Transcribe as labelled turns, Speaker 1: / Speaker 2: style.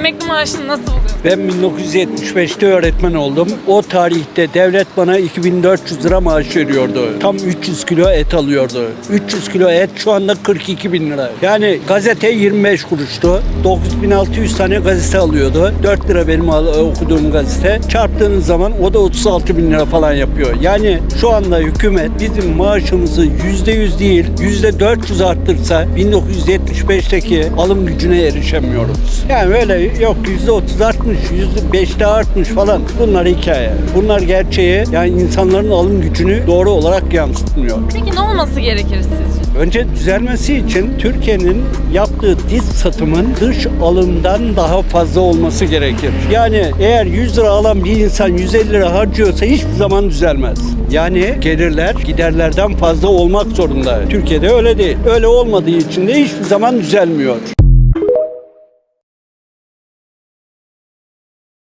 Speaker 1: Emekli maaşını nasıl buluyorsun?
Speaker 2: Ben 1975'te öğretmen oldum. O tarihte devlet bana 2400 lira maaş veriyordu. Tam 300 kilo et alıyordu. 300 kilo et şu anda 42 bin lira. Yani gazete 25 kuruştu. 9600 tane gazete alıyordu. 4 lira benim okuduğum gazete. Çarptığınız zaman o da 36 bin lira falan yapıyor. Yani şu anda hükümet bizim maaşımızı %100 değil %400 arttırsa 1975'teki alım gücüne erişemiyoruz. Yani öyle yok %30 artmış, %5'te artmış falan. Bunlar hikaye. Bunlar gerçeği yani insanların alım gücünü doğru olarak yansıtmıyor.
Speaker 1: Peki ne olması gerekir sizce?
Speaker 2: Önce düzelmesi için Türkiye'nin yaptığı diz satımın dış alımdan daha fazla olması gerekir. Yani eğer 100 lira alan bir insan 150 lira harcıyorsa hiçbir zaman düzelmez. Yani gelirler giderlerden fazla olmak zorunda. Türkiye'de öyle değil. Öyle olmadığı için de hiçbir zaman düzelmiyor.